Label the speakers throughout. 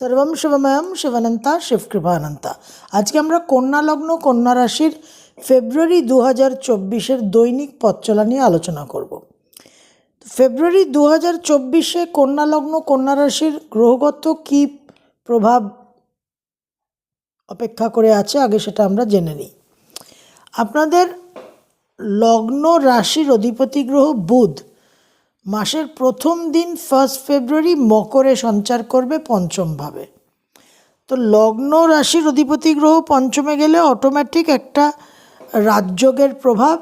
Speaker 1: সর্বম শিবময়ম শিবানন্তা শিবকৃপানন্তা। আজকে আমরা কন্যা লগ্ন কন্যা রাশির ফেব্রুয়ারি দু হাজার চব্বিশের দৈনিক পথচলা নিয়ে আলোচনা করব। ফেব্রুয়ারি দু হাজার চব্বিশে কন্যা লগ্ন কন্যা রাশির গ্রহগত কী প্রভাব অপেক্ষা করে আছে? আগে সেটা আমরা জেনে নিই। আপনাদের লগ্ন রাশির অধিপতি গ্রহ বুধ। মাসের প্রথম দিন ফার্স্ট ফেব্রুয়ারি মকরে সঞ্চার করবে পঞ্চমভাবে তো লগ্ন রাশির অধিপতি গ্রহ পঞ্চমে গেলে অটোমেটিক একটা রাজযোগের প্রভাব,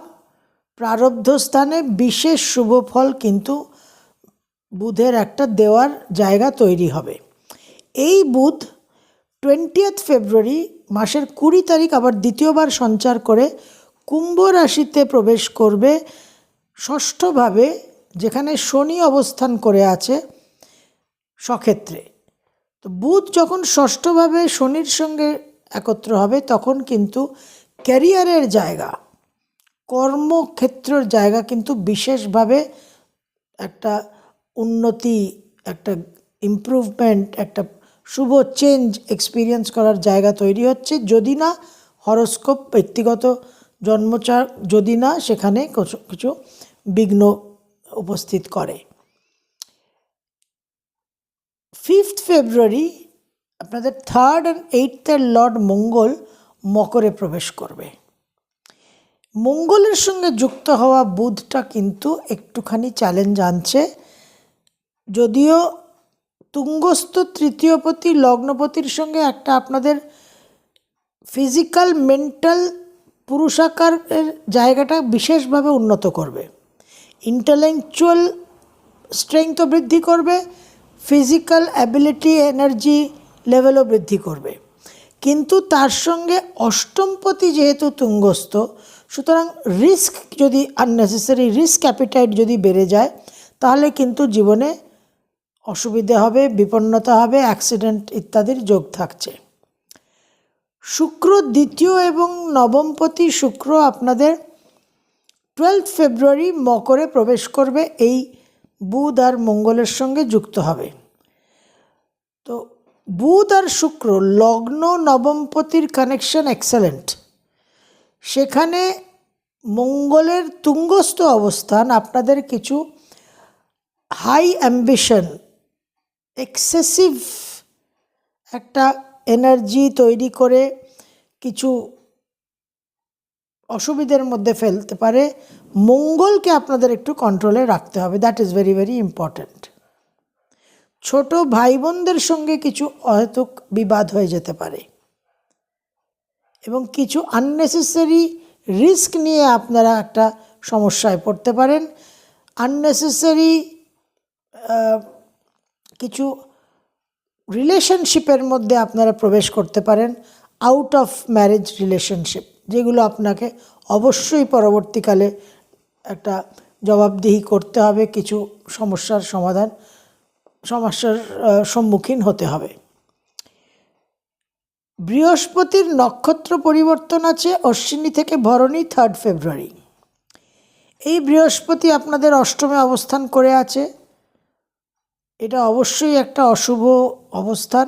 Speaker 1: প্রারব্ধ স্থানে বিশেষ শুভ ফল কিন্তু বুধের একটা দেওয়ার জায়গা তৈরি হবে। এই বুধ টোয়েন্টিয়েথ ফেব্রুয়ারি মাসের কুড়ি তারিখ আবার দ্বিতীয়বার সঞ্চার করে কুম্ভ রাশিতে প্রবেশ করবে ষষ্ঠভাবে যেখানে শনি অবস্থান করে আছে সক্ষেত্রে। তো বুধ যখন ষষ্ঠভাবে শনির সঙ্গে একত্র হবে, তখন কিন্তু ক্যারিয়ারের জায়গা, কর্মক্ষেত্রের জায়গা কিন্তু বিশেষভাবে একটা উন্নতি, একটা ইমপ্রুভমেন্ট একটা শুভ চেঞ্জ এক্সপিরিয়েন্স করার জায়গা তৈরি হচ্ছে। যদি না হরস্কোপ ব্যক্তিগত জন্মচার, যদি না সেখানে কিছু বিঘ্ন উপস্থিত করে। ফিফথ ফেব্রুয়ারি আপনাদের থার্ড অ্যান্ড এইথের লর্ড মঙ্গল মকরে প্রবেশ করবে। মঙ্গলের সঙ্গে যুক্ত হওয়া বুধটা কিন্তু একটুখানি চ্যালেঞ্জ আনছে। যদিও তুঙ্গস্থ তৃতীয়পতি লগ্নপতির সঙ্গে একটা আপনাদের ফিজিক্যাল মেন্টাল পুরুষাকারের জায়গাটা বিশেষভাবে উন্নত করবে। ইন্টেলেকচুয়াল স্ট্রেংথও বৃদ্ধি করবে ফিজিক্যাল অ্যাবিলিটি এনার্জি লেভেলও বৃদ্ধি করবে। কিন্তু তার সঙ্গে অষ্টমপতি যেহেতু তুঙ্গস্থ, সুতরাং রিস্ক যদি আননেসেসারি রিস্ক অ্যাপিটাইট যদি বেড়ে যায়, তাহলে কিন্তু জীবনে অসুবিধে হবে, বিপন্নতা হবে অ্যাক্সিডেন্ট ইত্যাদির যোগ থাকছে। শুক্র দ্বিতীয় এবং নবমপতি শুক্র আপনাদের টুয়েলভ ফেব্রুয়ারি মকরে প্রবেশ করবে, এই বুধ আর মঙ্গলের সঙ্গে যুক্ত হবে। তো বুধ আর শুক্র লগ্ন নবমপতির কানেকশন এক্সেলেন্ট সেখানে মঙ্গলের তুঙ্গস্থ অবস্থান, আপনাদের কিছু হাই অ্যাম্বিশন এক্সেসিভ একটা এনার্জি তৈরি করে কিছু অসুবিধের মধ্যে ফেলতে পারে, মঙ্গলকে আপনাদের একটু কন্ট্রোলে রাখতে হবে। That is very very important ছোট ভাই বোনদের সঙ্গে কিছু অহেতুক বিবাদ হয়ে যেতে পারে এবং কিছু আননেসেসারি রিস্ক নিয়ে আপনারা একটা সমস্যায় পড়তে পারেন। আননেসেসারি কিছু রিলেশনশিপের মধ্যে আপনারা প্রবেশ করতে পারেন। আউট অফ ম্যারেজ রিলেশনশিপ যেগুলো আপনাকে অবশ্যই পরবর্তীকালে একটা জবাবদিহি করতে হবে, কিছু সমস্যার সমাধান, সমস্যার সম্মুখীন হতে হবে। বৃহস্পতির নক্ষত্র পরিবর্তন আছে, অশ্বিনী থেকে ভরণী থার্ড ফেব্রুয়ারি এই বৃহস্পতি আপনাদের অষ্টমে অবস্থান করে আছে। এটা অবশ্যই একটা অশুভ অবস্থান।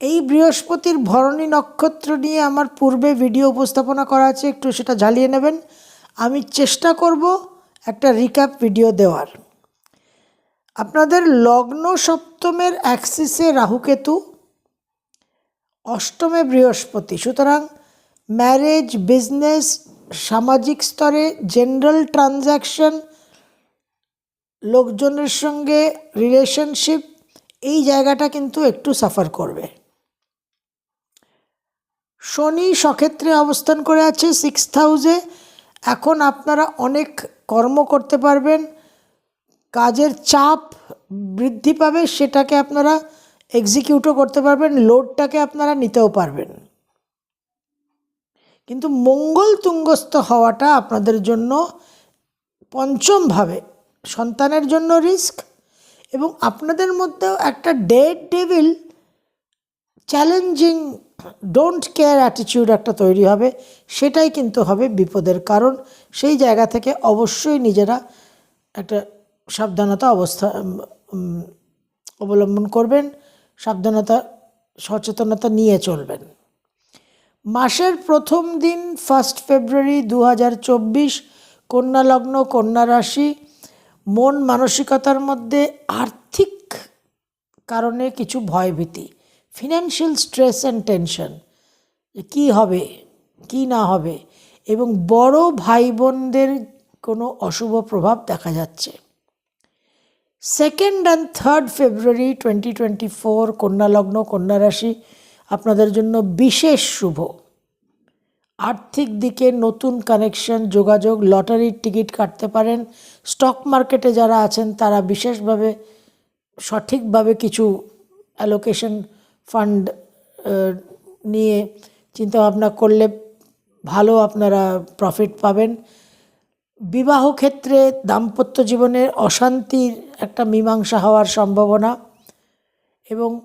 Speaker 1: এই বৃহস্পতির ভরণী নক্ষত্র নিয়ে আমার পূর্বে ভিডিও উপস্থাপনা করা আছে, একটু সেটা ঝালিয়ে নেবেন। আমি চেষ্টা করব একটা রিক্যাপ ভিডিও দেওয়ার। আপনাদের লগ্ন সপ্তমের অ্যাক্সিসে রাহুকেতু অষ্টমে বৃহস্পতি। সুতরাং ম্যারেজ বিজনেস সামাজিক স্তরে জেনারেল ট্রানজ্যাকশন লোকজনের সঙ্গে রিলেশনশিপ এই জায়গাটা কিন্তু একটু সাফার করবে। শনি সক্ষেত্রে অবস্থান করে আছে সিক্স হাউসে এখন আপনারা অনেক কর্ম করতে পারবেন। কাজের চাপ বৃদ্ধি পাবে, সেটাকে আপনারা এক্সিকিউটও করতে পারবেন লোডটাকে আপনারা নিতেও পারবেন। কিন্তু মঙ্গল তুঙ্গস্থ হওয়াটা আপনাদের জন্য পঞ্চমভাবে সন্তানের জন্য রিস্ক এবং আপনাদের মধ্যেও একটা daredevil challenging don't care attitude একটা তৈরি হবে, সেটাই কিন্তু হবে বিপদের কারণ। সেই জায়গা থেকে অবশ্যই নিজেরা একটা সাবধানতা অবস্থা অবলম্বন করবেন, সাবধানতা, সচেতনতা নিয়ে চলবেন। মাসের প্রথম দিন ফার্স্ট ফেব্রুয়ারি দু হাজার চব্বিশ, কন্যা লগ্ন, কন্যা রাশি, মন মানসিকতার মধ্যে আর্থিক কারণে কিছু ভয়ভীতি। ফিনান্সিয়াল স্ট্রেস অ্যান্ড টেনশন কী হবে, কি না হবে, এবং বড় ভাই বোনদের কোনো অশুভ প্রভাব দেখা যাচ্ছে। Second and third February twenty twenty four কন্যালগ্ন কন্যারাশি আপনাদের জন্য বিশেষ শুভ। আর্থিক দিকে নতুন কানেকশন, যোগাযোগ, লটারির টিকিট কাটতে পারেন। স্টক মার্কেটে যারা আছেন, তারা বিশেষভাবে সঠিকভাবে কিছু অ্যালোকেশন ফান্ড নিয়ে চিন্তাভাবনা করলে ভালো আপনারা প্রফিট পাবেন। বিবাহ ক্ষেত্রে দাম্পত্য জীবনের অশান্তির একটা মীমাংসা হওয়ার সম্ভাবনা এবং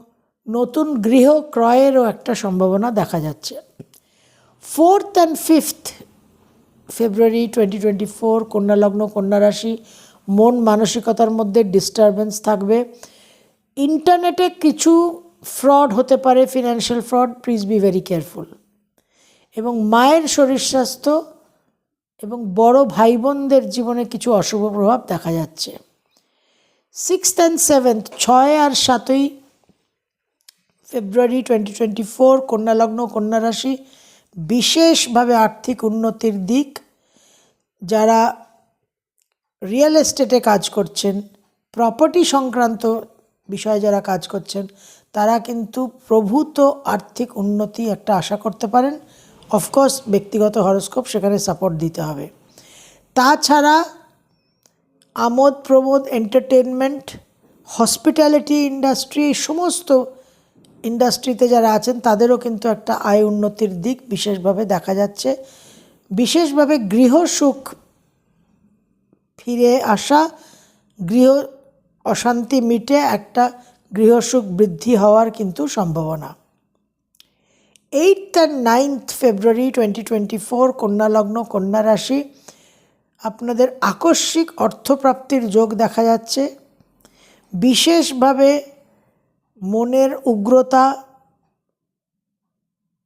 Speaker 1: নতুন গৃহ ক্রয়েরও একটা সম্ভাবনা দেখা যাচ্ছে। Fourth and fifth February twenty twenty four কন্যা লগ্ন কন্যা মন মানসিকতার মধ্যে ডিস্টারবেন্স থাকবে। ইন্টারনেটে কিছু ফ্রড হতে পারে, financial fraud please be very careful এবং মায়ের শরীর স্বাস্থ্য এবং বড় ভাই বোনদের জীবনে কিছু অশুভ প্রভাব দেখা যাচ্ছে। সিক্সথ অ্যান্ড সেভেন্থ ছয় আর সাতই ফেব্রুয়ারি টোয়েন্টি টোয়েন্টি ফোর কন্যা লগ্ন কন্যা রাশি, বিশেষভাবে আর্থিক উন্নতির দিক। যারা রিয়েল এস্টেটে কাজ করছেন প্রপার্টি সংক্রান্ত বিষয়ে যারা কাজ করছেন তারা কিন্তু প্রভূত আর্থিক উন্নতি একটা আশা করতে পারেন। অফকোর্স ব্যক্তিগত হরস্কোপ সেখানে সাপোর্ট দিতে হবে। তাছাড়া আমোদ প্রমোদ এন্টারটেনমেন্ট হসপিটালিটি ইন্ডাস্ট্রি সমস্ত ইন্ডাস্ট্রিতে যারা আছেন, তাদেরও কিন্তু একটা আয় উন্নতির দিক বিশেষভাবে দেখা যাচ্ছে। বিশেষভাবে গৃহসুখ ফিরে আসা, গৃহ অশান্তি মিটে একটা গৃহসুখ বৃদ্ধি হওয়ার কিন্তু সম্ভাবনা। Eight and ninth February twenty twenty four কন্যা লগ্ন কন্যা রাশি, আপনাদের আকস্মিক অর্থপ্রাপ্তির যোগ দেখা যাচ্ছে। বিশেষভাবে মনের উগ্রতা,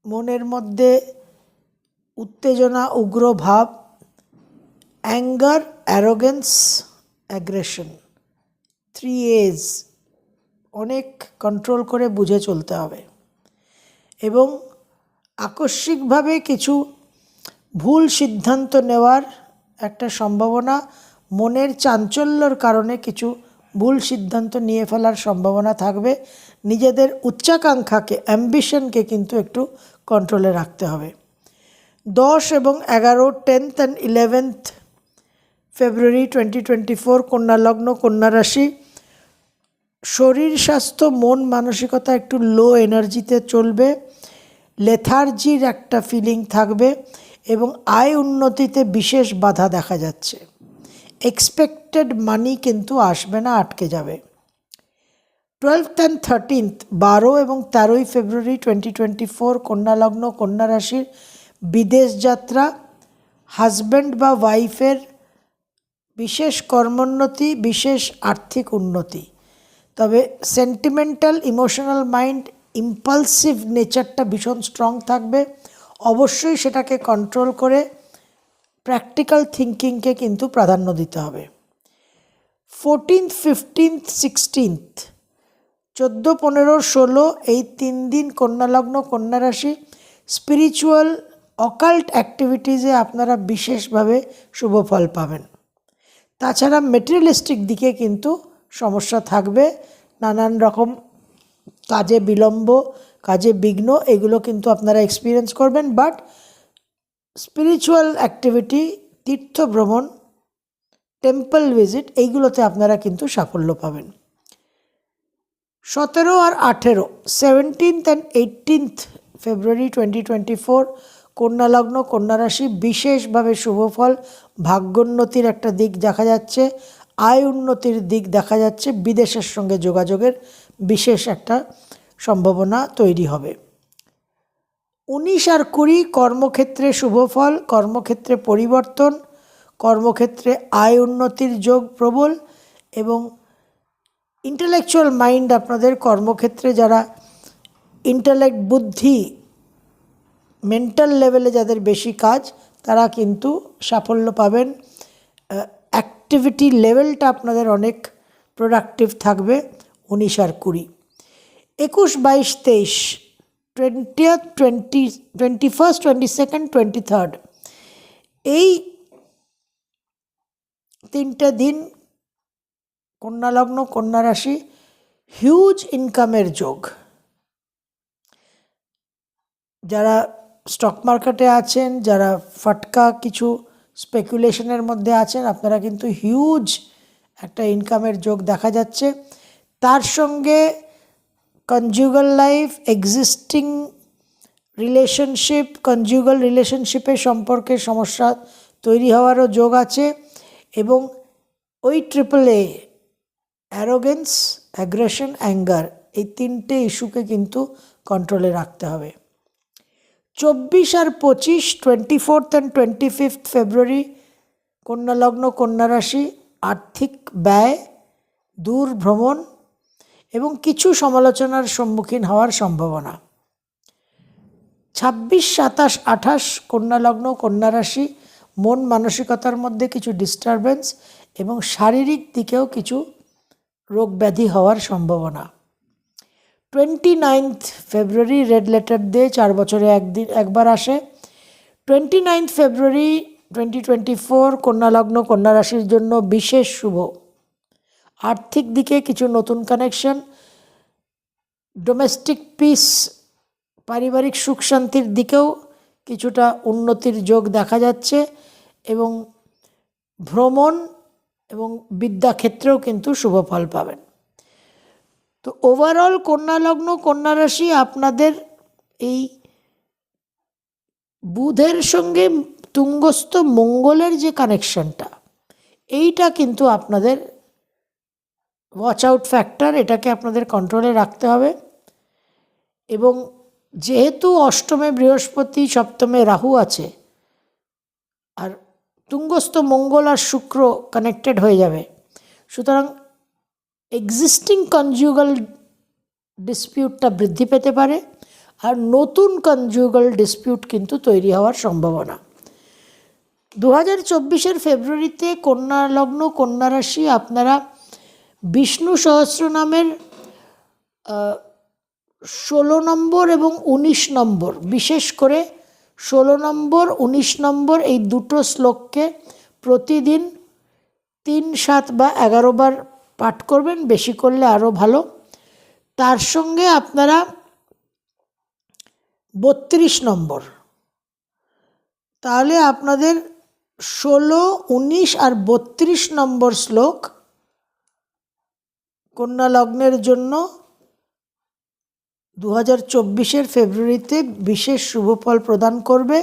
Speaker 1: মনের মধ্যে উত্তেজনা, উগ্র ভাব anger arrogance aggression three A's অনেক কন্ট্রোল করে বুঝে চলতে হবে। এবং আকস্মিকভাবে কিছু ভুল সিদ্ধান্ত নেওয়ার একটা সম্ভাবনা, মনের চাঞ্চল্যর কারণে কিছু ভুল সিদ্ধান্ত নিয়ে ফেলার সম্ভাবনা থাকবে। নিজেদের উচ্চাকাঙ্ক্ষাকে অ্যাম্বিশনকে কিন্তু একটু কন্ট্রোলে রাখতে হবে। দশ এবং এগারো tenth and eleventh February twenty twenty four কন্যা লগ্ন, কন্যা রাশি শরীর স্বাস্থ্য, মন মানসিকতা একটু লো এনার্জিতে চলবে লেথার্জির একটা ফিলিং থাকবে এবং আয় উন্নতিতে বিশেষ বাধা দেখা যাচ্ছে। এক্সপেক্টেড মানি কিন্তু আসবে না, আটকে যাবে। টুয়েলভ অ্যান্ড থার্টিনথ বারো এবং তেরোই ফেব্রুয়ারি টোয়েন্টি টোয়েন্টি ফোর কন্যা লগ্ন কন্যা রাশির বিদেশ যাত্রা হাজব্যান্ড বা ওয়াইফের বিশেষ কর্মোন্নতি, বিশেষ আর্থিক উন্নতি। তবে সেন্টিমেন্টাল ইমোশনাল মাইন্ড ইম্পালসিভ নেচারটা ভীষণ স্ট্রং থাকবে। অবশ্যই সেটাকে কন্ট্রোল করে প্র্যাকটিক্যাল থিঙ্কিংকে কিন্তু প্রাধান্য দিতে হবে। ফোরটিন্থ ফিফটিন্থ সিক্সটিন্থ চোদ্দ, পনেরো, ষোলো, এই তিন দিন কন্যালগ্ন কন্যা রাশি স্পিরিচুয়াল অকাল্ট অ্যাক্টিভিটিসে আপনারা বিশেষভাবে শুভ ফল পাবেন। তাছাড়া মেটেরিয়ালিস্টিক দিকে কিন্তু সমস্যা থাকবে, নানান রকম কাজে বিলম্ব, কাজে বিঘ্ন, এগুলো কিন্তু আপনারা এক্সপিরিয়েন্স করবেন বাট স্পিরিচুয়াল অ্যাক্টিভিটি তীর্থ ভ্রমণ টেম্পল ভিজিট এইগুলোতে আপনারা কিন্তু সাফল্য পাবেন। সতেরো আর আঠেরো seventeenth and eighteenth February twenty twenty four কন্যা লগ্ন কন্যা রাশি বিশেষভাবে শুভফল ভাগ্যোন্নতির একটা দিক দেখা যাচ্ছে। আয় উন্নতির দিক দেখা যাচ্ছে। বিদেশের সঙ্গে যোগাযোগের বিশেষ একটা সম্ভাবনা তৈরি হবে। উনিশ আর কুড়ি কর্মক্ষেত্রে শুভফল কর্মক্ষেত্রে পরিবর্তন, কর্মক্ষেত্রে আয় উন্নতির যোগ প্রবল এবং ইন্টেলেকচুয়াল মাইন্ড আপনাদের কর্মক্ষেত্রে যারা ইন্টালেক্ট বুদ্ধি মেন্টাল লেভেলে যাদের বেশি কাজ, তারা কিন্তু সাফল্য পাবেন। অ্যাক্টিভিটি লেভেলটা আপনাদের অনেক প্রোডাক্টিভ থাকবে, উনিশ আর কুড়ি। একুশ, বাইশ, তেইশ twentieth twenty twenty first twenty second twenty third এই তিনটে দিন কন্যা লগ্ন কন্যা রাশি হিউজ ইনকামের যোগ। যারা স্টক মার্কেটে আছেন, যারা ফাটকা কিছু স্পেকুলেশনের মধ্যে আছেন। আপনারা কিন্তু হিউজ একটা ইনকামের যোগ দেখা যাচ্ছে। তার সঙ্গে conjugal life existing relationship conjugal রিলেশনশিপের সম্পর্কে সমস্যা তৈরি হওয়ারও যোগ আছে এবং ওই triple A arrogance aggression anger এই তিনটে ইস্যুকে কিন্তু কন্ট্রোলে রাখতে হবে। চব্বিশ আর পঁচিশ twenty fourth and twenty fifth February কন্যা লগ্ন কন্যা রাশি, আর্থিক ব্যয়, দূর ভ্রমণ এবং কিছু সমালোচনার সম্মুখীন হওয়ার সম্ভাবনা। ছাব্বিশ, সাতাশ, আঠাশ কন্যা লগ্ন কন্যা রাশি, মন মানসিকতার মধ্যে কিছু ডিস্টারবেন্স এবং শারীরিক দিকেও কিছু রোগ ব্যাধি হওয়ার সম্ভাবনা। Twenty ninth February red letter day চার বছরে একদিন, একবার আসে। Twenty ninth February twenty twenty four কন্যা লগ্ন, কন্যা রাশির জন্য বিশেষ শুভ। আর্থিক দিকে কিছু নতুন কানেকশন ডোমেস্টিক পিস পারিবারিক সুখ শান্তির দিকেও কিছুটা উন্নতির যোগ দেখা যাচ্ছে এবং ভ্রমণ এবং বিদ্যাক্ষেত্রেও কিন্তু শুভ ফল পাবেন। তো ওভারঅল কন্যা লগ্ন কন্যা রাশি আপনাদের এই বুধের সঙ্গে তুঙ্গস্থ মঙ্গলের যে কানেকশনটা এইটা কিন্তু আপনাদের ওয়াচ আউট ফ্যাক্টর এটাকে আপনাদের কন্ট্রোলে রাখতে হবে। এবং যেহেতু অষ্টমে বৃহস্পতি, সপ্তমে রাহু আছে, আর তুঙ্গস্থ মঙ্গল আর শুক্র কানেক্টেড হয়ে যাবে, সুতরাং এক্সিস্টিং কনজুগাল ডিসপিউটটা বৃদ্ধি পেতে পারে আর নতুন কনজুগাল ডিসপিউট কিন্তু তৈরি হওয়ার সম্ভাবনা। দু হাজার চব্বিশের ফেব্রুয়ারিতে কন্যা লগ্ন কন্যা রাশি আপনারা বিষ্ণু সহস্র নামের ষোলো নম্বর এবং উনিশ নম্বর, বিশেষ করে ষোলো নম্বর, উনিশ নম্বর এই দুটো শ্লোককে প্রতিদিন তিন, সাত বা এগারো বার পাঠ করবেন, বেশি করলে আরও ভালো। তার সঙ্গে আপনারা বত্রিশ নম্বর। তাহলে আপনাদের ষোলো, উনিশ আর বত্রিশ নম্বর শ্লোক কন্যা লগ্নের জন্য দু হাজার চব্বিশের ফেব্রুয়ারিতে বিশেষ শুভফল প্রদান করবে।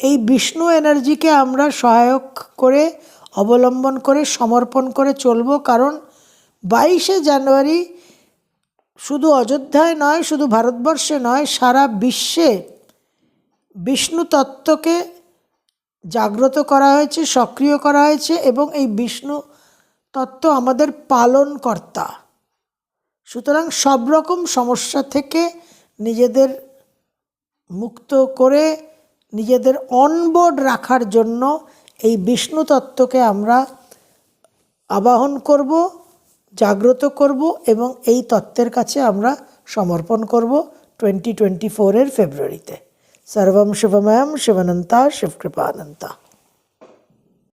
Speaker 1: এই বিষ্ণু এনার্জিকে আমরা সহায়ক করে, অবলম্বন করে, সমর্পণ করে চলব। কারণ বাইশে জানুয়ারি শুধু অযোধ্যায় নয়, শুধু ভারতবর্ষে নয়, সারা বিশ্বে বিষ্ণু তত্ত্বকে জাগ্রত করা হয়েছে, সক্রিয় করা হয়েছে এবং এই বিষ্ণু তত্ত্ব আমাদের পালনকর্তা। সুতরাং সব রকম সমস্যা থেকে নিজেদের মুক্ত করে নিজেদের অনবোর্ড রাখার জন্য এই বিষ্ণু তত্ত্বকে আমরা আবাহন করব। জাগ্রত করব এবং এই তত্ত্বের কাছে আমরা সমর্পণ করব টোয়েন্টি টোয়েন্টি ফোরের ফেব্রুয়ারিতে সর্বম শিবময়ম শিবনন্তা শিবকৃপানন্তা।